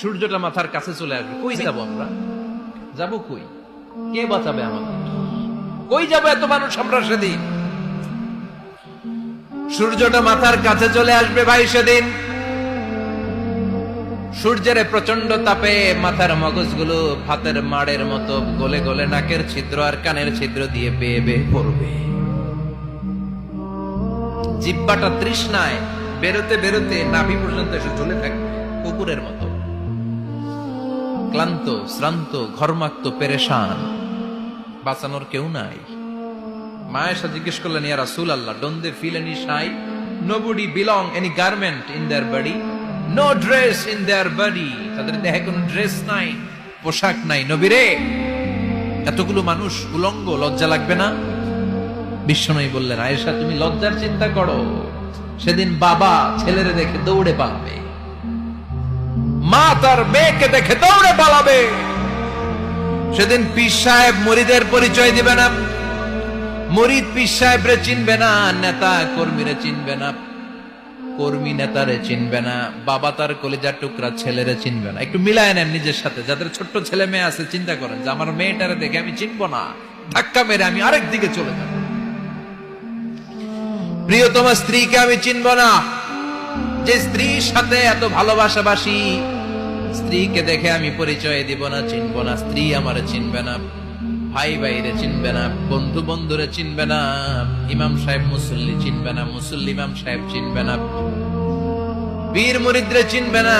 সূর্যটা মাথার কাছে চলে আসবে। কই যাব আমরা? যাব কই? কে বাঁচাবে আমাদের কই যাব এত মানুষ আমরা সেদিন? সূর্যটা মাথার কাছে চলে আসবে ভাই সেদিন। সূর্যের প্রচণ্ড তাপে মাথার মগজগুলো ভাতের মাড়ের মতো গলে গলে নাকের ছিদ্র আর কানের ছিদ্র দিয়ে বেয়ে বেয়ে পড়বে। জিব্বাটা তৃষ্ণায় বেরোতে বেরোতে নাভি পর্যন্ত এসে চলে থাকবে, কুকুরের মতো। ক্লান্ত, শ্রান্ত, ঘর্মাক্ত, পেরেশান। বাঁচানোর কেউ নাই। মায়েশা জিজ্ঞেস করলেন, ইয়া রাসূল Allah don't they feel any shy nobody belong any garment in their body no dress in their body তাদের দেহে কোনো ড্রেস নাই, পোশাক নাই। নবীরে, এতগুলো মানুষ উলঙ্গ, লজ্জা লাগবে না? বিশ্বনয়ী বললেন, আয়েশা, তুমি লজ্জার চিন্তা করো। সেদিন বাবা ছেলেরে দেখে দৌড়ে পালাবে। মা তার মেয়েকে দেখে দৌড়ে পালাবে। সেদিন পীর সাহেব মরিদের পরিচয় দিবে না। মরিদ পীর সাহেবরে চিনবে না, নেতা কর্মীরে চিনবে না, কর্মী নেতারে চিনবে না, বাবা তার কলিজার টুকরা ছেলেরে চিনবে না। একটু মিলায় নেন নিজের সাথে, যাদের ছোট্ট ছেলে মেয়ে আছে, চিন্তা করেন যে আমার মেয়েটারে দেখে আমি চিনবো না। ধাক্কা মেরে আমি আরেক দিকে চলে যাব। প্রিয়তমা স্ত্রীকে আমি চিনব না। যে স্ত্রীর সাথে এত ভালোবাসাবাসি স্ত্রীকে দেখে আমি পরিচয় দিব না, চিনব না। স্ত্রী আমার চিনবে না, ভাই ভাইরে চিনবে না, বন্ধু বন্ধুরে চিনবে না, ইমাম সাহেব মুসল্লি চিনবে না, মুসল্লি ইমাম সাহেব চিনবে না বীর মুরিদরে চিনবে না